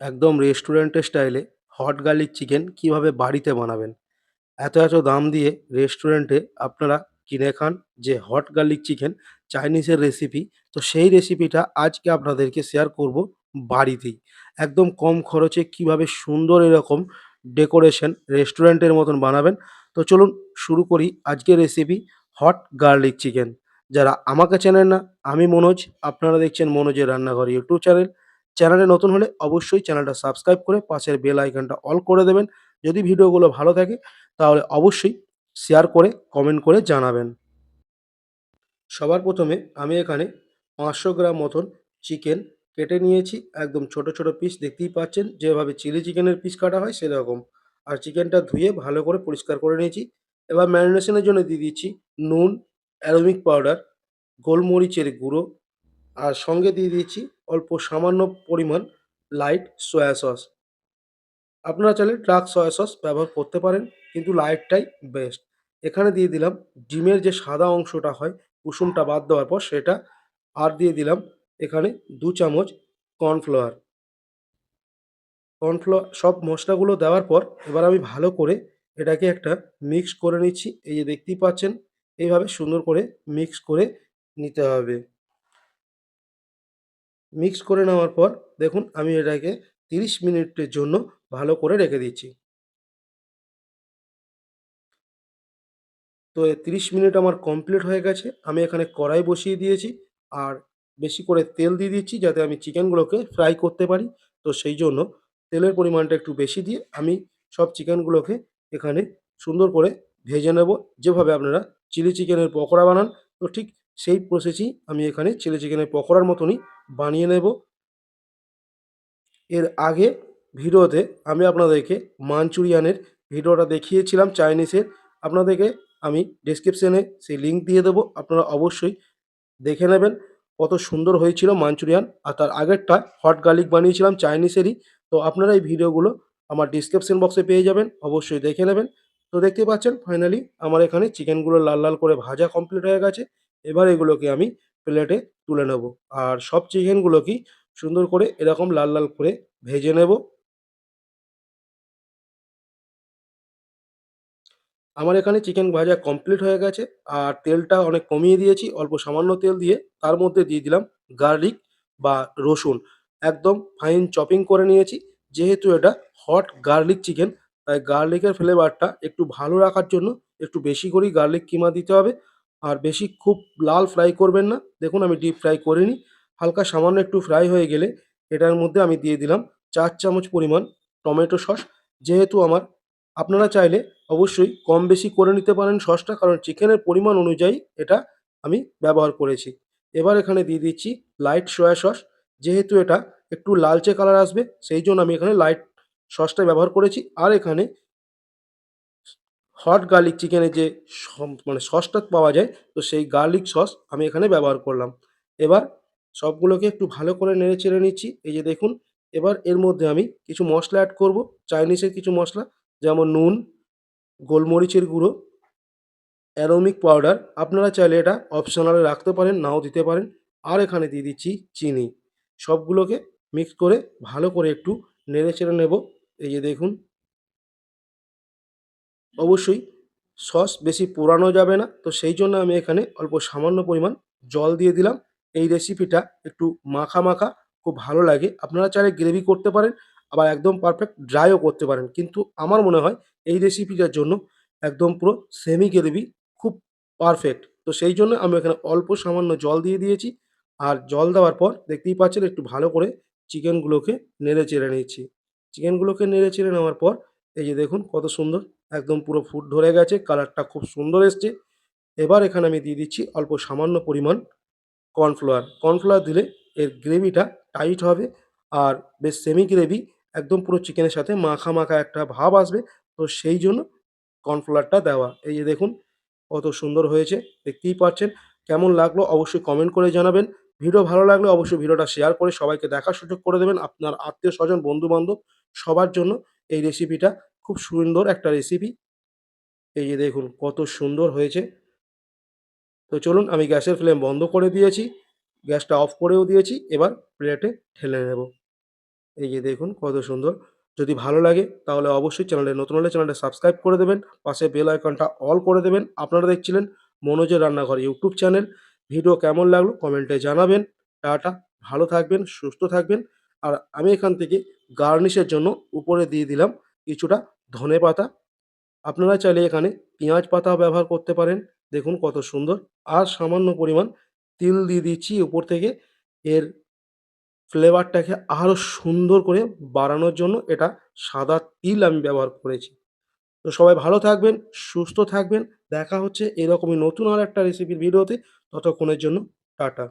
একদম রেস্টুরেন্টের স্টাইলে হট গার্লিক চিকেন কীভাবে বাড়িতে বানাবেন? এত এত দাম দিয়ে রেস্টুরেন্টে আপনারা কিনে খান যে হট গার্লিক চিকেন চাইনিজের রেসিপি তো সেই রেসিপিটা আজকে আপনাদেরকে শেয়ার করব বাড়িতেই। একদম কম খরচে কীভাবে সুন্দর এরকম ডেকোরেশন রেস্টুরেন্টের মতন বানাবেন? তো চলুন শুরু করি আজকের রেসিপি হট গার্লিক চিকেন। যারা আমাকে চেনেন না, আমি মনোজ, আপনারা দেখছেন মনোজের রান্নাঘর ইউটিউব চ্যানেল। চ্যানেলে নতুন হলে অবশ্যই চ্যানেলটা সাবস্ক্রাইব করে পাশের বেল আইকনটা অল করে দেবেন। যদি ভিডিওগুলো ভালো থাকে, তাহলে অবশ্যই শেয়ার করে, কমেন্ট করে জানাবেন। সবার প্রথমে আমি এখানে পাঁচশো গ্রাম মতন চিকেন কেটে নিয়েছি। একদম ছোট ছোট পিস দেখতেই পাচ্ছেন। যেভাবে চিলি চিকেনের পিস কাটা হয় সেরকম। আর চিকেনটা ধুয়ে ভালো করে পরিষ্কার করে নিয়েছি। এবার ম্যারিনেশনের জন্য দিয়ে দিচ্ছি নুন, অ্যারোমিক পাউডার, গোলমরিচের গুঁড়ো আর সঙ্গে দিয়ে দিয়েছি অল্প সামান্য পরিমাণ লাইট সয়া সস আপনারা চাইলে ডার্ক সয়া সস ব্যবহার করতে পারেন, কিন্তু লাইটটাই বেস্ট এখানে দিয়ে দিলাম ডিমের যে সাদা অংশটা হয়, কুসুমটা বাদ দেওয়ার পর সেটা, আর দিয়ে দিলাম এখানে দু চামচ কর্নফ্লাওয়ার কর্নফ্লাওয়ার সব মশলাগুলো দেওয়ার পর এবার আমি ভালো করে এটাকে একটা মিক্স করে নিচ্ছি। এই যে দেখতেই পাচ্ছেন, এইভাবে সুন্দর করে মিক্স করে নিতে হবে। মিক্স করে নেওয়ার পর দেখুন আমি এটাকে তিরিশ মিনিটের জন্য ভালো করে রেখে দিচ্ছি। তো তিরিশ মিনিট আমার কমপ্লিট হয়ে গেছে। আমি এখানে কড়াই বসিয়ে দিয়েছি আর বেশি করে তেল দিয়ে দিচ্ছি যাতে আমি চিকেনগুলোকে ফ্রাই করতে পারি। তো সেই জন্য তেলের পরিমাণটা একটু বেশি দিয়ে আমি সব চিকেনগুলোকে এখানে সুন্দর করে ভেজে নেব। যেভাবে আপনারা চিলি চিকেনের পকোড়া বানান, তো ঠিক সেই প্রসেসই আমি এখানে চিলি চিকেনের পকোড়ার মতনই বানিয়ে নেব। এর আগে ভিডিওতে আমি আপনাদেরকে মাঞ্চুরিয়ানের ভিডিওটা দেখিয়েছিলাম চাইনিজের। আপনাদেরকে আমি ডেসক্রিপশনে সেই লিঙ্ক দিয়ে দেবো, আপনারা অবশ্যই দেখে নেবেন কত সুন্দর হয়েছিল মাঞ্চুরিয়ান। আর তার আগেরটা হট গার্লিক বানিয়েছিলাম চাইনিজেরই। তো আপনারা এই ভিডিওগুলো আমার ডিসক্রিপশন বক্সে পেয়ে যাবেন, অবশ্যই দেখে নেবেন। তো দেখতে পাচ্ছেন ফাইনালি আমার এখানে চিকেনগুলো লাল লাল করে ভাজা কমপ্লিট হয়ে গেছে। এবার এগুলোকে আমি প্লেটে তুলে নেব। আর সব চিকেনগুলোকেই সুন্দর করে এরকম লাল লাল করে ভেজে নেব। আমার এখানে চিকেন ভাজা কমপ্লিট হয়ে গেছে। আর তেলটা অনেক কমিয়ে দিয়েছি, অল্প সামান্য তেল দিয়ে। তার মধ্যে দিয়ে দিলাম গার্লিক বা রসুন। একদম ফাইন চপিং করে নিয়েছি। যেহেতু এটা হট গার্লিক চিকেন, তাই গার্লিকের ফ্লেভারটা একটু ভালো রাখার জন্য একটু বেশি করেই গার্লিক কিমা দিতে হবে। আর বেশি খুব লাল ফ্রাই করবেন না। দেখুন আমি ডিপ ফ্রাই করিনি। হালকা সামান্য একটু ফ্রাই হয়ে গেলে এটার মধ্যে আমি দিয়ে দিলাম চার চামচ পরিমাণ টমেটো সস। যেহেতু আমার, আপনারা চাইলে অবশ্যই কম বেশি করে নিতে পারেন সসটা, কারণ চিকেনের পরিমাণ অনুযায়ী এটা আমি ব্যবহার করেছি। এবার এখানে দিয়ে দিচ্ছি লাইট সয়া সস যেহেতু এটা একটু লালচে কালার আসবে, সেই জন্য আমি এখানে লাইট সসটা ব্যবহার করেছি। আর এখানে হট গার্লিক চিকেনের যে মানে সসটা পাওয়া যায়, তো সেই গার্লিক সস আমি এখানে ব্যবহার করলাম। এবার সবগুলোকে একটু ভালো করে নেড়ে চেড়ে নিচ্ছি। এই যে দেখুন, এবার এর মধ্যে আমি কিছু মশলা অ্যাড করব। চাইনিজের কিছু মশলা, যেমন নুন, গোলমরিচের গুঁড়ো অ্যারোমিক পাউডার আপনারা চাইলে এটা অপশনালে রাখতে পারেন, নাও দিতে পারেন। আর এখানে দিয়ে দিচ্ছি চিনি। সবগুলোকে মিক্স করে ভালো করে একটু নেড়ে চেড়ে নেব। এই যে দেখুন অবশ্যই সস বেশি পোড়ানো যাবে না। তো সেই জন্য আমি এখানে অল্প সামান্য পরিমাণ জল দিয়ে দিলাম। এই রেসিপিটা একটু মাখা মাখা খুব ভালো লাগে। আপনারা চাইলে গ্রেভি করতে পারেন, আবার একদম পারফেক্ট ড্রাইও করতে পারেন। কিন্তু আমার মনে হয় এই রেসিপিটার জন্য একদম পুরো সেমি গ্রেভি খুব পারফেক্ট তো সেই জন্য আমি এখানে অল্প সামান্য জল দিয়ে দিয়েছি। আর জল দেওয়ার পর দেখতেই পাচ্ছেন একটু ভালো করে চিকেনগুলোকে নেড়ে চেড়ে নিচ্ছি। চিকেনগুলোকে নেড়ে চেড়ে নেওয়ার পর এই যে দেখুন কত সুন্দর একদম পুরো ফুট ধরে গেছে, কালারটা খুব সুন্দর এসছে। এবার এখানে আমি দিয়ে দিচ্ছি অল্প সামান্য পরিমাণ কর্নফ্লাওয়ার। কর্নফ্লাওয়ার দিলে এর গ্রেভিটা টাইট হবে আর বেশ সেমি গ্রেভি একদম পুরো চিকেনের সাথে মাখা মাখা একটা ভাব আসবে। তো সেই জন্য কর্নফ্লাওয়ারটা দেওয়া। এই যে দেখুন কত সুন্দর হয়েছে, দেখতেই পাচ্ছেন। কেমন লাগল অবশ্যই কমেন্ট করে জানাবেন। ভিডিও ভালো লাগলে অবশ্যই ভিডিওটা শেয়ার করে সবাইকে দেখার সুযোগ করে দেবেন। আপনার আত্মীয় স্বজন বন্ধু বান্ধব সবার জন্য এই রেসিপিটা খুব সুন্দর একটা রেসিপি এই যে দেখুন কত সুন্দর হয়েছে তো চলুন আমি গ্যাসের ফ্লেম বন্ধ করে দিয়েছি গ্যাসটা অফ করেও দিয়েছি এবার প্লেটে ঢেলে নেব এই যে দেখুন কত সুন্দর। যদি ভালো লাগে তাহলে অবশ্যই চ্যানেলে নতুন হলে চ্যানেলটা সাবস্ক্রাইব করে দেবেন। পাশে বেল আইকনটা অল করে দেবেন। আপনারা দেখছিলেন মনোজের রান্নাঘর ইউটিউব চ্যানেল। ভিডিও কেমন লাগল কমেন্টে জানাবেন। টাটা, ভালো থাকবেন, সুস্থ থাকবেন। আর আমি এখান থেকে গার্নিশের জন্য উপরে দিয়ে দিলাম কিছুটা ধনেপাতা। আপনারা চাইলে এখানে পেঁয়াজ পাতা ব্যবহার করতে পারেন। দেখুন কত সুন্দর। আর সামান্য পরিমাণ তিল দিয়ে দিচ্ছি উপর থেকে এর ফ্লেভারটাকে আরও সুন্দর করে বাড়ানোর জন্য এটা সাদা তিল আমি ব্যবহার করেছি। তো সবাই ভালো থাকবেন, সুস্থ থাকবেন। দেখা হচ্ছে এরকমই নতুন আর একটা রেসিপির ভিডিওতে। ততক্ষণের জন্য টাটা।